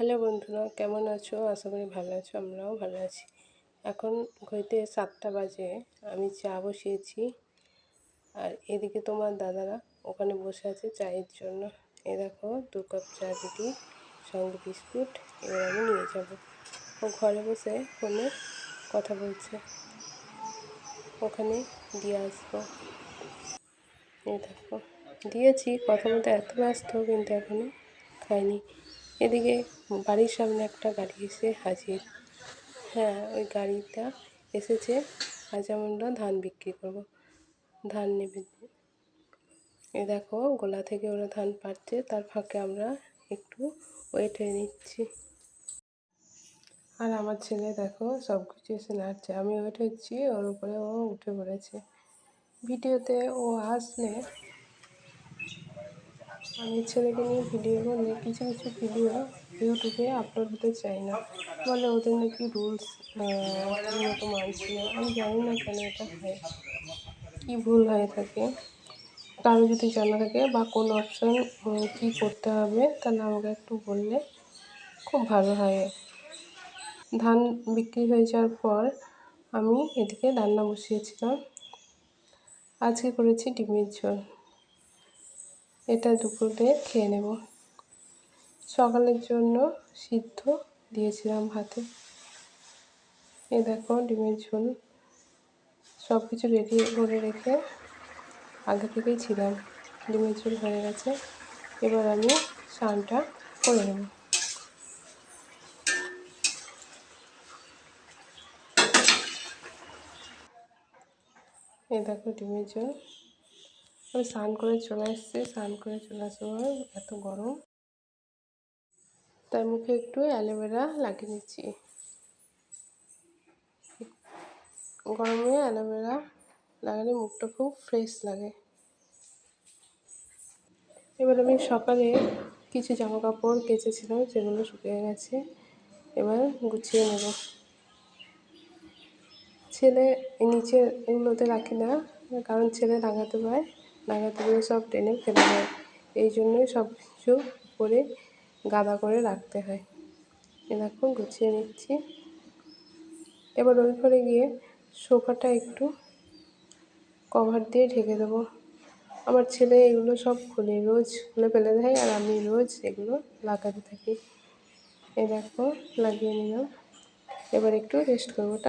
Hello বন্ধুরা, কেমন আছো? আশা করি ভালো আছো, আমরাও ভালো আছি। এখন ঘড়িতে সাতটা বাজে, আমি চা বসিয়েছি। আর এদিকে তোমার দাদারা ওখানে বসে আছে চায়ের জন্য। এ দেখো, দু কাপ চা দিদি, সঙ্গে বিস্কুট, এবার আমি নিয়ে যাব। ও ঘরে বসে ফোনে কথা বলছে। ওখানে দিয়ে আসব। এই দেখো, দিয়েছি, কথা বলতে এত ব্যস্ত, কিন্তু এখনও খাইনি। এদিকে বাড়ির সামনে একটা গাড়ি এসে হাজির। হ্যাঁ ওই গাড়িটা এসেছে। আজ আমরা ধান বিক্রি করব। ধান নেবে এ দেখো, গোলা থেকে ওরা ধান পাচ্ছে তার ফাঁকে আমরা একটু ওয়েট হয়ে নিচ্ছি। আর আমার ছেলে দেখো সব কিছু এসে নাড়ছে। আমি ওয়েট হচ্ছি ওর উপরে ও উঠে পড়েছে। ভিডিওতে ও আসলে আমি ছেলেকে নিয়ে ভিডিও করলে কিছু কিছু ভিডিও ইউটিউবে আপলোড হতে চাই না। বলে ওদের নাকি রুলস মতো মানছি আমি জানি না কেন এটা হয়, কী ভুল হয়ে থাকে। কারও যদি জানা থাকে বা কোন অপশান কী করতে হবে, তাহলে আমাকে একটু বললে খুব ভালো হয়। ধান বিক্রি হয়ে যাওয়ার পর আমি এদিকে রান্না বসিয়েছিলাম। আজকে করেছি ডিমের ঝোল। এটা দুপুরে খেয়ে নেব। সকালের জন্য সিদ্ধ দিয়েছিলাম ভাতে এ দেখো, ডিমের ঝোল। সব কিছু রেডি করে রেখে আগে থেকেই ছিলাম। ডিমের ঝোল হয়ে গেছে। এবার আমি স্নানটা করে নেব। এই দেখো, ডিমের ঝোল। আমি স্নান করে চলে এসেছি, স্নান করে চলে আসার এত গরম। তাই মুখে একটু অ্যালোভেরা লাগিয়ে নিচ্ছি। গরমে অ্যালোভেরা লাগালে মুখটা খুব ফ্রেশ লাগে। এবার আমি সকালে কিছু জামা কাপড় কেচেছিলাম সেগুলো শুকিয়ে গেছে, এবার গুছিয়ে নেব। ছেলে নিচে এগুলোতে রাখি না, কারণ ছেলে লাগাতে পায়। পারে সব টেনে ফেলে দেয়। এই জন্যই সব কিছু করে গাদা করে রাখতে হয়। এরকম গুছিয়ে নিচ্ছি। এবার ওই ঘরে গিয়ে সোফাটা একটু কভার দিয়ে ঢেকে দেবো। আমার ছেলে এগুলো সব খুলে, রোজ খুলে ফেলে দেয় আর আমি রোজ এগুলো লাগাতে থাকি। এই দেখো, লাগিয়ে নিলাম। এবার একটু রেস্ট করব।